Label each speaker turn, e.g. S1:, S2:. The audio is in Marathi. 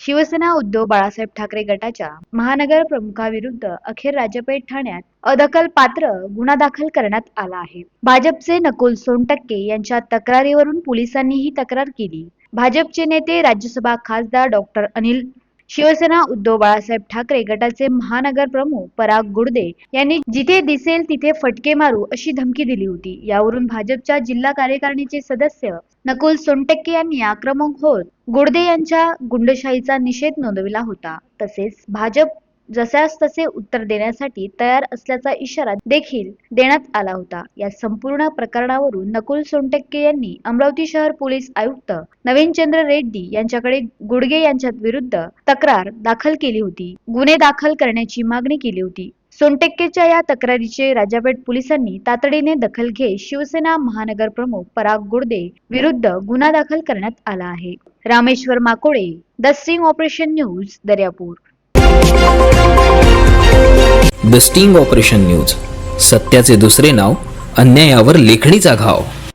S1: शिवसेना उद्धव बाळासाहेब ठाकरे गटाच्या महानगर प्रमुखाविरुद्ध अखेर राजपेठ ठाण्यात अदखल पात्र गुन्हा दाखल करण्यात आला आहे. भाजपचे नकुल सोनटक्के यांच्या तक्रारीवरून पोलिसांनी ही तक्रार केली. भाजपचे नेते राज्यसभा खासदार डॉक्टर अनिल शिवसेना उद्धव बाळासाहेब ठाकरे गटाचे महानगर प्रमुख पराग गुडदे यांनी जिथे दिसेल तिथे फटके मारू अशी धमकी दिली होती. यावरून भाजपच्या जिल्हा कार्यकारिणीचे सदस्य नकुल सोनटक्के यांनी आक्रमक होत गुडदे यांच्या गुंडशाहीचा निषेध नोंदविला होता. तसेच भाजप जशास तसे उत्तर देण्यासाठी तयार असल्याचा इशारा देखील देण्यात आला होता. या संपूर्ण प्रकरणावरून नकुल सोनटक्के यांनी अमरावती शहर पोलीस आयुक्त नवीन चंद्र रेड्डी यांच्याकडे गुडगे यांच्या विरुद्ध तक्रार दाखल केली होती. गुन्हे दाखल करण्याची मागणी केली होती. सोनटेक्केच्या या तक्रारीचे राजापेठ पोलिसांनी तातडीने दखल घेत शिवसेना महानगर प्रमुख पराग गुडदे विरुद्ध गुन्हा दाखल करण्यात आला आहे. Rameshwar Makode the sting operation news Daryapur.
S2: The sting operation news सत्याचे दुसरे नाव अन्यायावर लेखणीचा घाव.